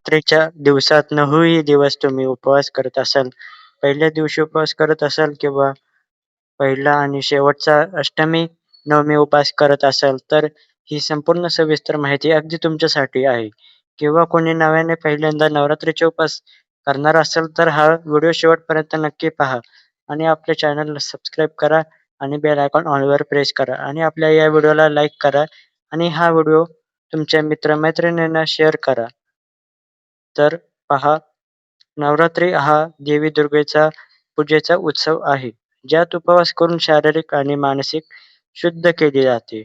नवरात्रीच्या दिवसात नऊही दिवस तुम्ही उपवास करत असाल, पहिल्या दिवशी उपवास करत असाल किंवा पहिला आणि शेवटचा अष्टमी, नवमी उपवास करत असाल, तर ही संपूर्ण सविस्तर माहिती अगदी तुमच्यासाठी आहे. किंवा कोणी नव्याने पहिल्यांदा नवरात्रीचे उपवास करणार असेल, तर हा व्हिडिओ शेवटपर्यंत नक्की पहा आणि आपल्या चॅनलला सबस्क्राईब करा आणि बेल आयकॉन ऑलवर प्रेस करा आणि आपल्या या व्हिडिओला लाईक करा आणि हा व्हिडिओ तुमच्या मित्र-मैत्रिणींना शेअर करा. तर पहा, नवरात्री हा देवी दुर्गेचा पूजेचा उत्सव आहे, ज्यात उपवास करून शारीरिक आणि मानसिक शुद्ध केली जाते.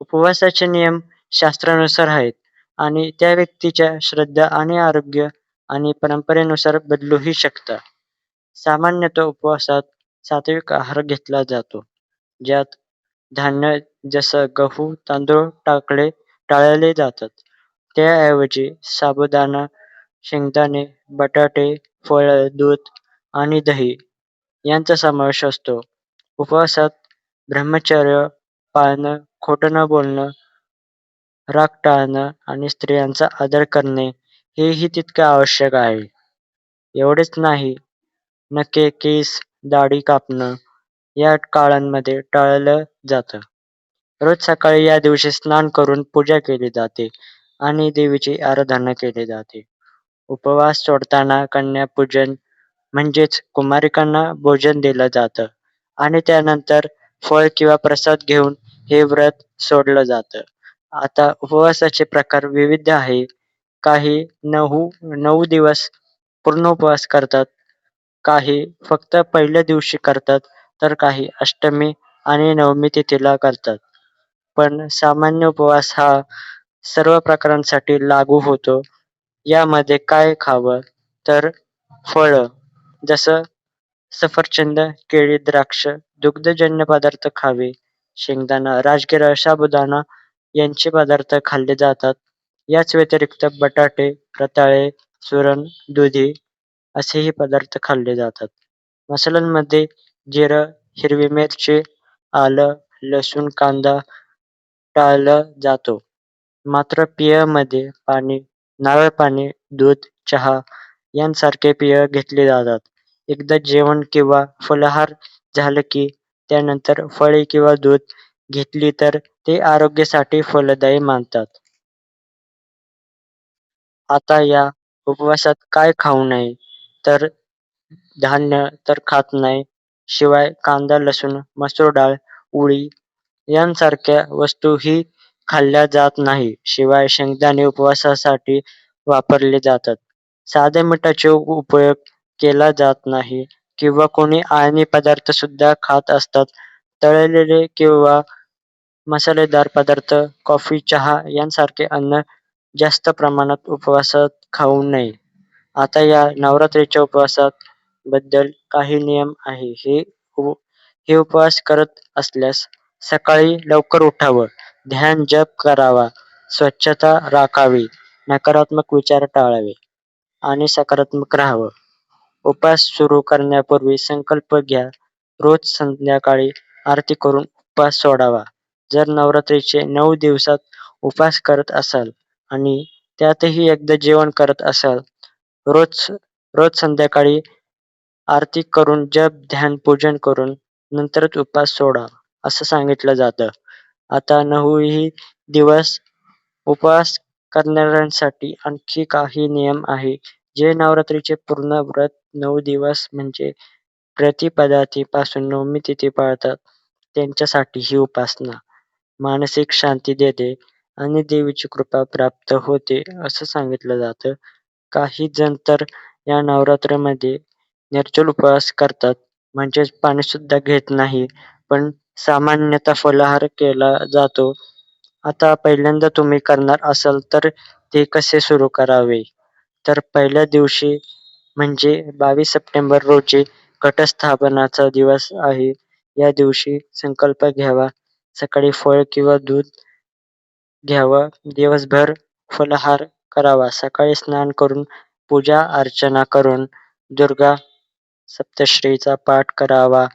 उपवासाचे नियम शास्त्रानुसार आहेत आणि त्या व्यक्तीच्या श्रद्धा आणि आरोग्य आणि परंपरेनुसार बदलूही शकतात. सामान्यतः उपवासात सात्विक आहार घेतला जातो, ज्यात धान्य जसं गहू, तांदूळ टाकले टाळले जातात. त्याऐवजी साबुदाणा, शेंगदाणे, बटाटे, फळं, दूध आणि दही यांचा समावेश असतो. उपवासात ब्रह्मचर्य पाळणं, खोटं न बोलणं, राग टाळणं आणि स्त्रियांचा आदर करणे हेही तितकं आवश्यक आहे. एवढेच नाही, नखे, केस, दाढी कापणं या काळांमध्ये टाळलं जातं. रोज सकाळी या दिवशी स्नान करून पूजा केली जाते आणि देवीची आराधना केली जाते. उपवास सोडताना कन्यापूजन म्हणजेच कुमारिकांना भोजन दिलं जातं आणि त्यानंतर फळ किंवा प्रसाद घेऊन हे व्रत सोडलं जातं. आता उपवासाचे प्रकार विविध आहे काही नऊ नऊ दिवस पूर्ण उपवास करतात, काही फक्त पहिल्या दिवशी करतात, तर काही अष्टमी आणि नवमी तिथीला करतात. पण सामान्य उपवास हा सर्व प्रकारांसाठी लागू होतो. यामध्ये काय खावं? तर फळं जसं सफरचंद, केळी, द्राक्ष, दुग्धजन्य पदार्थ खावे. शेंगदाणा, राजगिरा, साबुदाणा यांचे पदार्थ खाल्ले जातात. याच व्यतिरिक्त बटाटे, रताळे, सुरण, दुधी असेही पदार्थ खाल्ले जातात. मसाल्यांमध्ये जिरं, हिरवी मिरची, आलं, लसूण, कांदा टाळला जातो. मात्र पेयांमध्ये पाणी, नारळ पाणी, दूध, चहा यांसारखे पेय घेतले जातात. एकदा जेवण किंवा फलाहार झालं की त्यानंतर फळे किंवा दूध घेतली तर ते आरोग्यासाठी फलदायी मानतात. आता या उपवासात काय खाऊ नये? तर धान्य तर खात नाही. शिवाय कांदा, लसूण, मसूर डाळ, उडीद यांसारख्या वस्तूही खाल्ल्या जात नाही. शिवाय शेंगदाणे उपवासासाठी वापरले जातात. साध्या मिठाचा उपयोग केला जात नाही किंवा कोणी आळणी पदार्थ सुद्धा खात असतात. तळलेले किंवा मसालेदार पदार्थ, कॉफी, चहा यांसारखे अन्न जास्त प्रमाणात उपवासात खाऊ नये. आता या नवरात्रीच्या उपवासात बद्दल काही नियम आहे. हे उपवास करत असल्यास सकाळी लवकर उठावं, ध्यान जप करावा, स्वच्छता राखावी, नकारात्मक विचार टाळावे आणि सकारात्मक राहावं. उपवास सुरू करण्यापूर्वी संकल्प घ्या. रोज संध्याकाळी आरती करून उपवास सोडावा. जर नवरात्रीचे नऊ दिवसात उपवास करत असाल आणि त्यातही एकदा जेवण करत असाल, रोज रोज संध्याकाळी आरती करून जप, ध्यान, पूजन करून नंतरच उपवास सोडा असं सांगितलं जातं. आता नऊही दिवस उपवास करणाऱ्यांसाठी आणखी काही नियम आहे जे नवरात्रीचे पूर्ण व्रत नऊ दिवस म्हणजे प्रतिपदापासून नवमी तिथी पाळतात त्यांच्यासाठी ही उपासना मानसिक शांती देते आणि देवीची कृपा प्राप्त होते असं सांगितलं जातं. काही जण तर या नवरात्रीमध्ये निर्जल उपवास करतात, म्हणजेच पाणी सुद्धा घेत नाही. पण सामान्यतः फलाहार केला जातो. आता पहिल्यांदा तुम्ही करणार असाल तर ते कसे सुरू करावे? तर पहिल्या दिवशी म्हणजे बावीस सप्टेंबर रोजी घटस्थापनाचा दिवस आहे. या दिवशी संकल्प घ्यावा, सकाळी फळ किंवा दूध घ्यावं, दिवसभर फलाहार करावा, सकाळी स्नान करून पूजा अर्चना करून दुर्गा सप्तशतीचा पाठ करावा.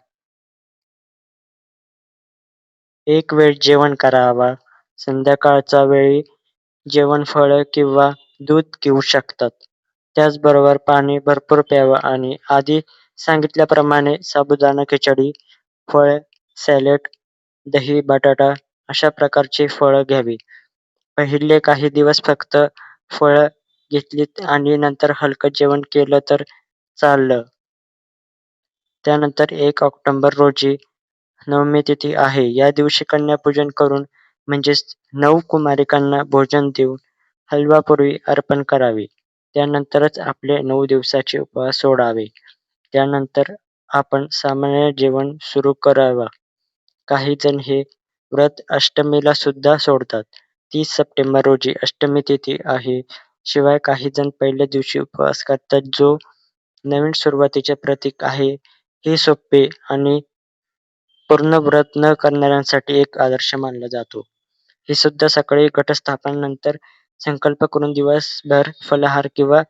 एक वेळ जेवण करावा. संध्याकाळच्या वेळी जेवण फळं किंवा दूध घेऊ शकतात. त्याचबरोबर पाणी भरपूर प्यावं आणि आधी सांगितल्याप्रमाणे साबुदाणा खिचडी, फळे, सॅलेड दही, बटाटा अशा प्रकारची फळं घ्यावी. पहिले काही दिवस फक्त फळं घेतलीत आणि नंतर हलकं जेवण केलं तर चाललं. त्यानंतर एक ऑक्टोबर रोजी नवमी तिथी आहे. या दिवशी कन्यापूजन करून म्हणजेच नऊ कुमारिकांना भोजन देऊन हलवापूर्वी अर्पण करावे त्यानंतरच आपले नऊ दिवसाचे उपवास सोडावे. त्यानंतर आपण सामान्य जेवण सुरू करावं. काही जण हे व्रत अष्टमीला सुद्धा सोडतात. तीस सप्टेंबर रोजी अष्टमी तिथी आहे. शिवाय काही जण पहिल्या दिवशी उपवास करतात जो नवीन सुरुवातीचे प्रतीक आहे. हे सोपे आणि पूर्ण व्रत न करणाऱ्यांसाठी एक आदर्श मानला जातो. हे सुद्धा सकाळी घटस्थापनेनंतर संकल्प करून दिवसभर फलाहार किंवा